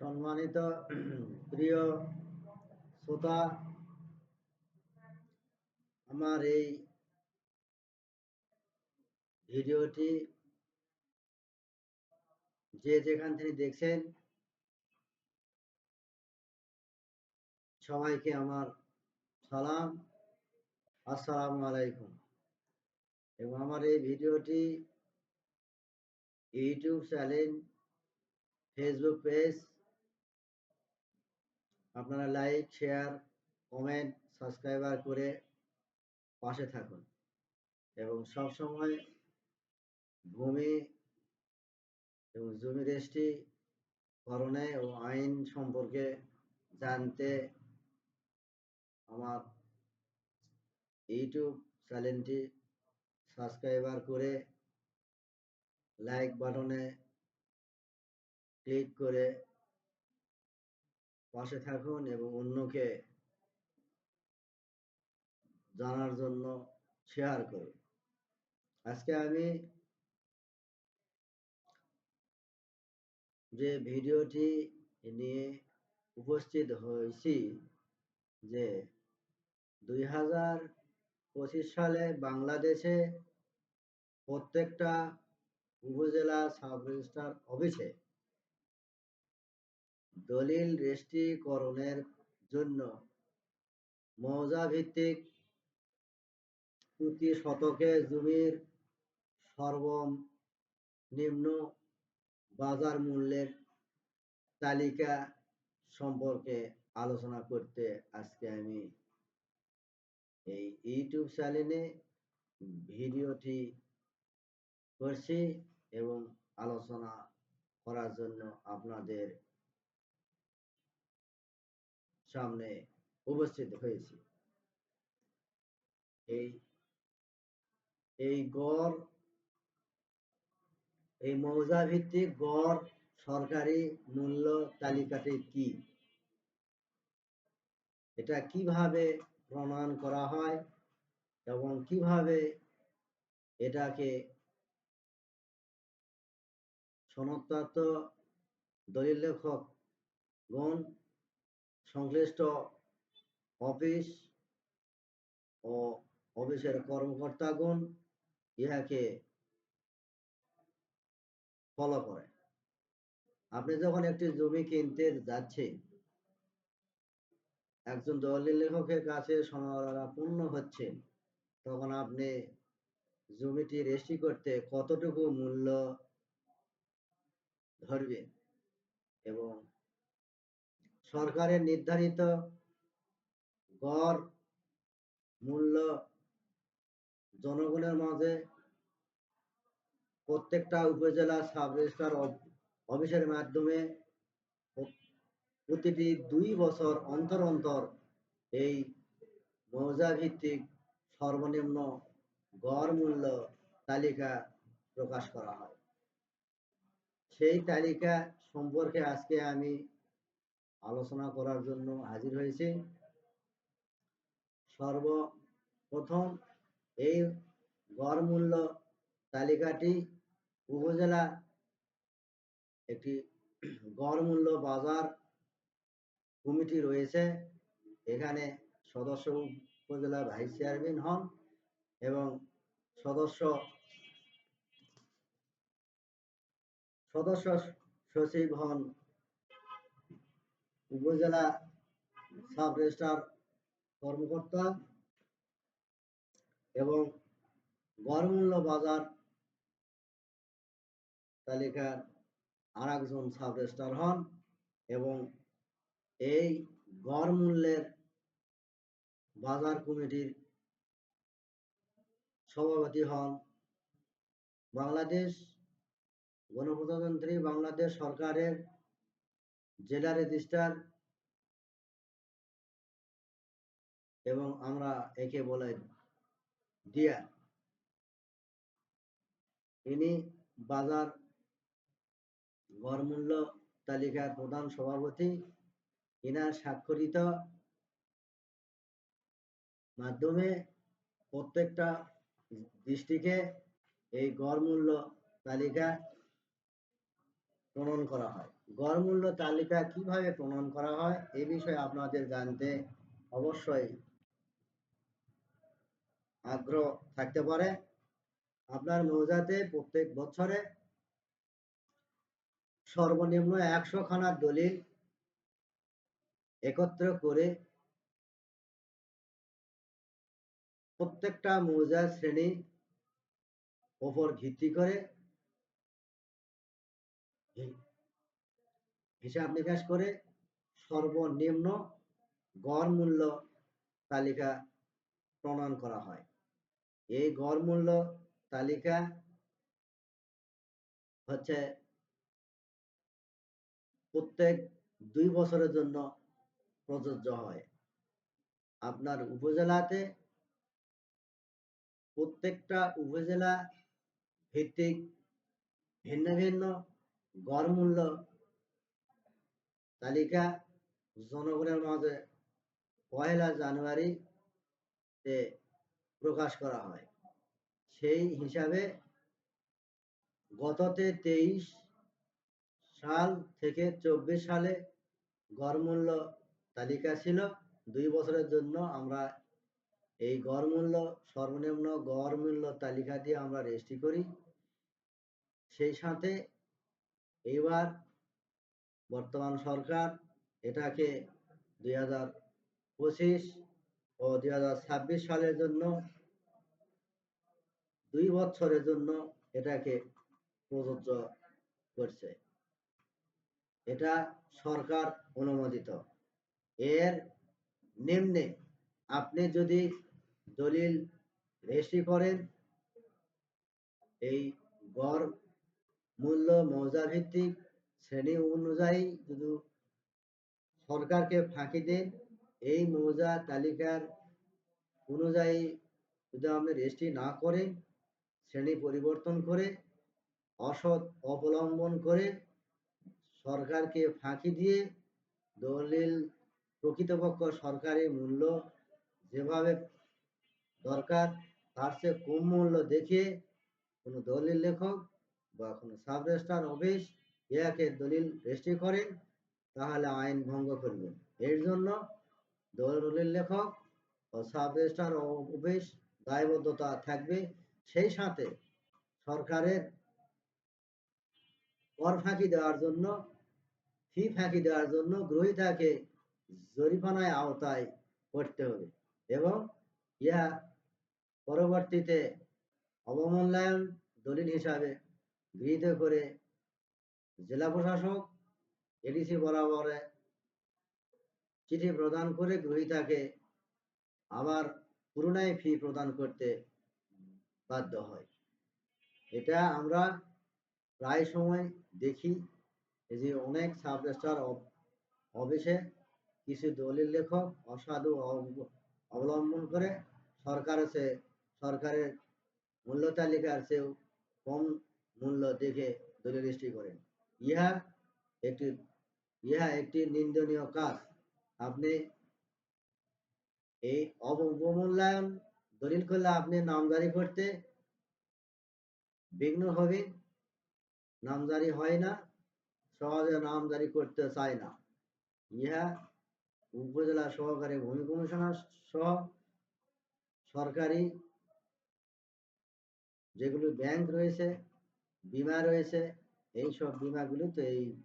সম্মানিত প্রিয় শ্রোতা, আমার এই ভিডিওটি যে যেখান থেকে দেখছেন, সবাইকে আমার সালাম। আসসালামু আলাইকুম। এবং আমার এই ভিডিওটি ইউটিউব চ্যানেল, ফেসবুক পেজ আপনারা লাইক শেয়ার কমেন্ট সাবস্ক্রাইবার করে পাশে থাকুন। এবং সব সময় ভূমি এবং জমি রেজিস্ট্রি করণে ও আইন সম্পর্কে জানতে আমার ইউটিউব চ্যানেলটি সাবস্ক্রাইবার করে লাইক বাটনে ক্লিক করে পাশে থাকুন এবং অন্যকে জানার জন্য শেয়ার করুন। আজকে আমি যে ভিডিওটি নিয়ে উপস্থিত হয়েছি যে দুই হাজার পঁচিশ সালে বাংলাদেশে প্রত্যেকটা উপজেলা সাব রেজিস্ট্রার অফিসে দলিল রেজিস্ট্রিকরণের জন্য মৌজা ভিত্তিক প্রতি শতকে জমির সর্বনিম্ন বাজার মূল্যের তালিকা সম্পর্কে আলোচনা করতে আজকে আমি এই ইউটিউব চ্যানেলে ভিডিওটি করছি এবং আলোচনা করার জন্য আপনাদের সামনে উপস্থিত হয়েছি। এই এই গড়, এই মৌজা ভিত্তিক গড় সরকারি মূল্য তালিকাটি কি? এটা কীভাবে প্রমাণ করা হয় এবং কীভাবে এটাকে সনদপ্রাপ্ত দলিল লেখক গণ সংশ্লিষ্ট অফিস ও অফিসের কর্মকর্তাগণ ইহাকে ফলো করে। আপনি যখন একটি জমি কিনতে যাচ্ছেন, একজন দলিল লেখকের কাছে সমাপূর্ণ হচ্ছেন তখন আপনি জমিটি রেজিস্ট্রি করতে কতটুকু মূল্য ধরবেন এবং সরকারের নির্ধারিত গড় মূল্য জনগণের মাঝে প্রত্যেকটা উপজেলা সাব রেজিস্ট্রার অফিসের মাধ্যমে প্রতিটি দুই বছর অন্তর অন্তর এই মৌজা ভিত্তিক সর্বনিম্ন গড় মূল্য তালিকা প্রকাশ করা হয়। সেই তালিকা সম্পর্কে আজকে আমি আলোচনা করার জন্য হাজির হয়েছে। সর্বপ্রথম এই গড় মূল্য তালিকাটি উপজেলা একটি গড় মূল্য বাজার কমিটি রয়েছে। এখানে সদস্য উপজেলা ভাইস চেয়ারম্যান হন এবং সদস্য সদস্য সচিব হন উপজেলা সাব রেজিস্ট্রার কর্মকর্তা এবং গড়মূল্য বাজার তালিকার আর একজন সাব রেজিস্ট্রার হন এবং এই গড় মূল্যের বাজার কমিটির সভাপতি হন বাংলাদেশ গণপ্রজাতন্ত্রী বাংলাদেশ সরকারের জেলা রেজিস্ট্রার এবং আমরা একে বলে দিয়া ইনি বাজার গড়মূল্য তালিকার প্রধান সভাপতি। ইনার স্বাক্ষরিত মাধ্যমে প্রত্যেকটা ডিস্ট্রিক্টে এই গড়মূল্য তালিকা প্রণয়ন করা হয়। গড় মূল্য তালিকা কীভাবে প্রণয়ন করা হয় এই বিষয়ে আপনাদের জানতে অবশ্যই আগ্রহ থাকতে পারে। আপনার মৌজাতে প্রত্যেক বছরে সর্বনিম্ন একশো খানা দলিল একত্র করে প্রত্যেকটা মৌজা শ্রেণি ওপর ভিত্তি করে হিসাব নিকাশ করে সর্বনিম্ন গড় মূল্য তালিকা প্রণয়ন করা হয়। এই গড় মূল্য তালিকা হচ্ছে প্রত্যেক দুই বছরের জন্য প্রযোজ্য হয়। আপনার উপজেলাতে প্রত্যেকটা উপজেলা ভিত্তিক ভিন্ন ভিন্ন গড় মূল্য তালিকা জনগণের মাঝে পয়লা জানুয়ারি তে প্রকাশ করা হয়। সেই হিসাবে গততে তেইশ সাল থেকে চব্বিশ সালে গড়মূল্য তালিকা ছিল। দুই বছরের জন্য আমরা এই গড়মূল্য, সর্বনিম্ন গড়মূল্য তালিকা দিয়ে আমরা রেজিস্ট্রি করি। সেই সাথে এইবার বর্তমান সরকার এটাকে দুই হাজার পঁচিশ ও দুই হাজার ছাব্বিশ সালের জন্য দুই বছরের জন্য এটাকে প্রযোজ্য করছে। এটা সরকার অনুমোদিত। এর নিম্নে আপনি যদি দলিল রেজিস্ট্রি করেন, এই গড় মূল্য মৌজা ভিত্তিক শ্রেণি অনুযায়ী যদি সরকারকে ফাঁকি দেন, এই মৌজা তালিকার অনুযায়ী যদি আপনি রেজিস্ট্রি না করে শ্রেণি পরিবর্তন করে, অসৎ অবলম্বন করে সরকারকে ফাঁকি দিয়ে দলিল প্রকৃতপক্ষ সরকারি মূল্য যেভাবে দরকার, তার চেয়ে কম মূল্য দেখিয়ে কোনো দলিল লেখক বা কোনো সাব অফিস ইহাকে দলিল রেজিস্ট্রি করেন, তাহলে আইন ভঙ্গ করবেন। এর জন্য দলিল লেখক ও সাব রেজিস্ট্রার অফিস দায়বদ্ধতা থাকবে। সেই সাথে সরকারের কর ফাঁকি দেওয়ার জন্য, ফি ফাঁকি দেওয়ার জন্য গ্রহীতাকে জরিমানায় আওতায় করতে হবে এবং ইহা পরবর্তীতে অবমূল্যায়ন দলিল হিসাবে গৃহীত করে জেলা প্রশাসক এডিসি বরাবরে চিঠি প্রদান করে গ্রহীতাকে আবার পুনরায় ফি প্রদান করতে বাধ্য হয়। এটা আমরা প্রায় সময় দেখি যে অনেক সাব রেজিস্ট্রার অফিসে কিছু দলিল লেখক অসাধু অব- অবলম্বন করে সরকার সে সরকারের মূল্য তালিকার চেয়েও কম মূল্য দেখে দলিল রেজিস্ট্রি করেন। ইহা একটি ইহা একটি নিন্দনীয় কাজ। আপনি এই অব- অবমূল্যায়ন দলিল করলে আপনি নামজারি করতে বিঘ্ন হবে, নামজারি হয় না, সহজে নামজারি করতে চায় না। ইহা উপজেলা সহকারী ভূমি কমিশনার সহ সরকারি যেগুলো ব্যাংক রয়েছে, বিমা রয়েছে এই সব বিমাগুলো তো এই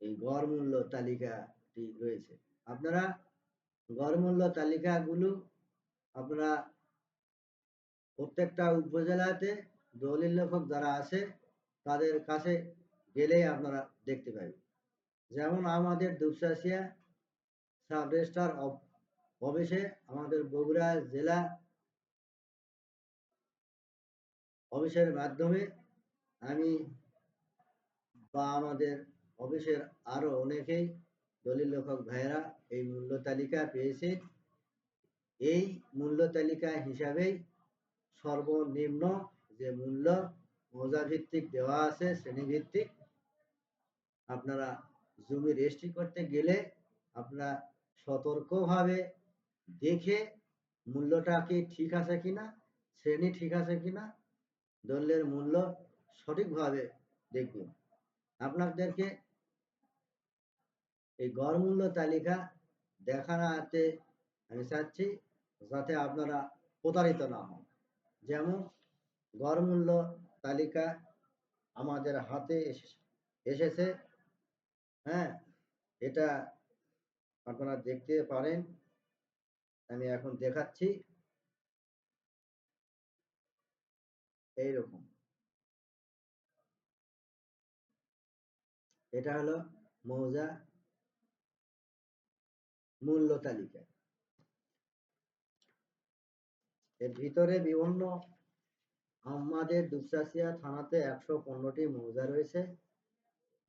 এই গড় মূল্য তালিকাটি রয়েছে। আপনারা গড় মূল্য তালিকাগুলো আপনারা প্রত্যেকটা উপজেলাতে দলিল লেখক যারা আছে, তাদের কাছে গেলেই আপনারা দেখতে পাবেন। যেমন আমাদের দুপচাচিয়া সাব রেজিস্ট্রার অফ- অফিসে আমাদের বগুড়া জেলা অফিসের মাধ্যমে আমি বা আমাদের অফিসের আরও অনেকেই দলিল লেখক ভাইয়েরা এই মূল্য তালিকা পেয়েছে। এই মূল্য তালিকা হিসাবেই সর্বনিম্ন যে মূল্য মৌজা ভিত্তিক দেওয়া আছে শ্রেণি ভিত্তিক আপনারা জমি রেজিস্ট্রি করতে গেলে আপনারা সতর্কভাবে দেখে মূল্যটা কি ঠিক আছে কিনা, শ্রেণি ঠিক আছে কিনা দলের মূল্য সঠিকভাবে দেখবেন আপনাদেরকে এই গড় মূল্য তালিকা দেখাতে আমি চাচ্ছি যাতে আপনারা প্রতারিত না হন। যেমন গড় মূল্য তালিকা আমাদের হাতে এসে- এসেছে। হ্যাঁ এটা আপনারা দেখতে পারেন। আমি এখন দেখাচ্ছি। এইরকম। এটা হলো মৌজা মূল্য তালিকা। এর ভিতরে বিভিন্ন আমাদের দুপচাচিয়া থানাতে একশো পনেরোটি মৌজা রয়েছে।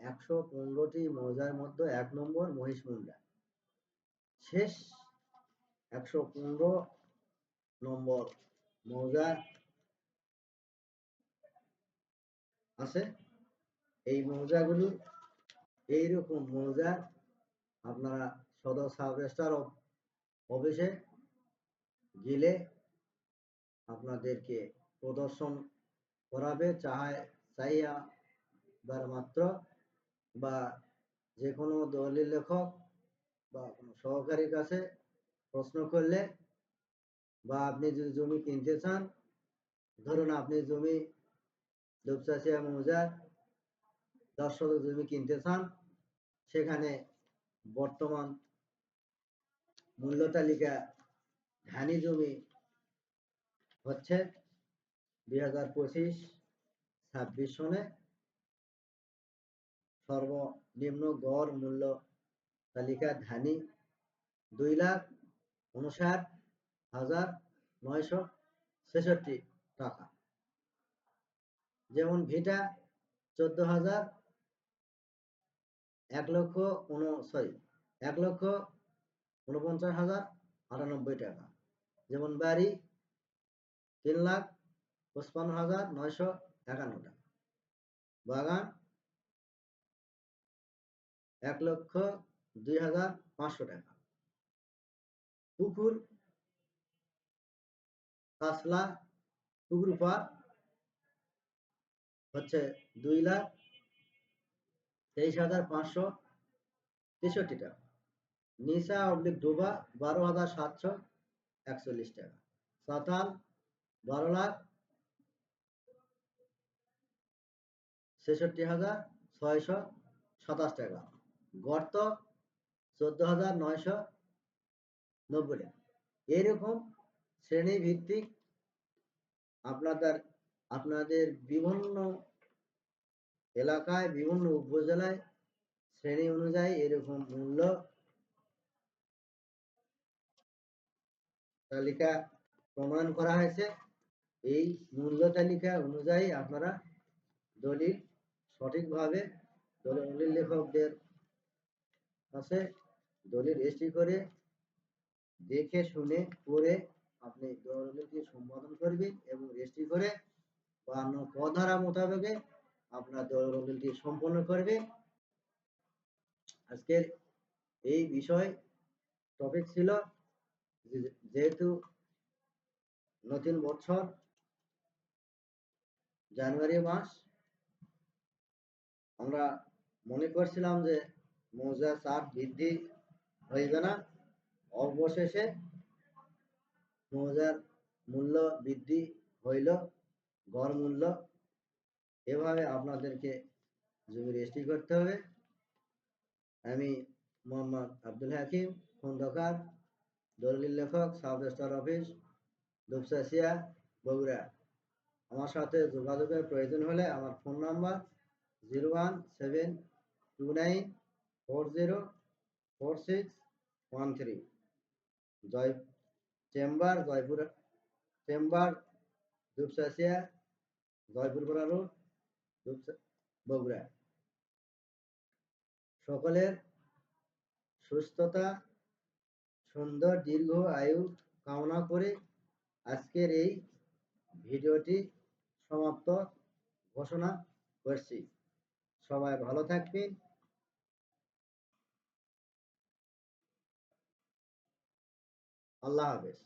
একশো পনেরোটি মৌজার মধ্যে এক নম্বর মহিষ মহিষমুন্ডা শেষ একশো পনেরো নম্বর মৌজা আছে। এই মৌজাগুলো এইরকম মৌজা আপনারা সদর সাব রেজিস্ট্রার অফিসে গেলে আপনাদেরকে প্রদর্শন করাবে, চাহায় চাইয়া বার মাত্র বা যে কোনো দলিল লেখক বা কোনো সহকারীর কাছে প্রশ্ন করলে বা আপনি যদি জমি কিনতে চান, ধরুন আপনি জমি দুপচাচিয়া মৌজার দশ শতক জমি কিনতে চান সেখানে বর্তমান মূল্য তালিকা ধানি জমি হচ্ছে দুই হাজার পঁচিশ, ছাব্বিশ সনে সর্বনিম্ন গড় মূল্য তালিকা ধানি দুই লাখ উনষাট হাজার নয়শো ছেষট্টি টাকা। যেমন ভিটা চোদ্দ হাজার এক লক্ষ উন সরি এক লক্ষ উনপঞ্চাশ হাজার আটানব্বই টাকা। যেমন বাড়ি তিন লাখ পঁচপান্ন হাজার নয়শো একান্ন টাকা। বাগান এক লক্ষ দুই হাজার পাঁচশো টাকা। পুকুর কাসলা পুকুর পার হচ্ছে দুই লাখ তেইশ হাজার পাঁচশো তেষট্টি টাকা নিশা অবলিক ডোবা বারো হাজার সাতশো একচল্লিশ টাকা সাতাল বারো লাখ ছেষট্টি হাজার ছয়শো সাতাশ টাকা গর্ত চোদ্দ হাজার নয়শো নব্বই টাকা এরকম শ্রেণীভিত্তিক আপনাদের আপনাদের বিভিন্ন এলাকায় বিভিন্ন উপজেলায় শ্রেণি অনুযায়ী এরকম মূল্য তালিকা প্রমাণ করা হয়েছে। এই মূল্য তালিকা অনুযায়ী আপনারা দলিল সঠিকভাবে দলিল লেখকদের কাছে দলিল রেজিস্ট্রি করে দেখে, শুনে করে আপনি দলিলটি সম্পাদন করবেন এবং রেজিস্ট্রি করে বা অন্য ধারা মোতাবেকে আপনার দলিলটি সম্পন্ন করবে আজকের এই বিষয় টপিক ছিল যেহেতু নতুন বছর, জানুয়ারি মাস, আমরা মনে করছিলাম যে মৌজা চাপ বৃদ্ধি হইবে না। অবশেষে মৌজার মূল্য বৃদ্ধি হইল, গড় মূল্য এভাবে আপনাদেরকে জমি রেজিস্ট্রি করতে হবে। আমি মোহাম্মদ আব্দুল হাকিম, খন্দকার, দলিল লেখক sub registrar office Dupchanchia Bogura. আমার সাথে যোগাযোগের প্রয়োজন হলে আমার phone number zero one seven two nine four zero four six one three. Joy chamber, Joypur, chamber Dupchanchia Joypurpara road. Bogura সকলের সুস্থতা, সুন্দর, দীর্ঘ আয়ু কামনা করে আজকের এই ভিডিওটি সমাপ্ত ঘোষণা করছি। সবাই ভালো থাকবেন। আল্লাহ হাফেজ।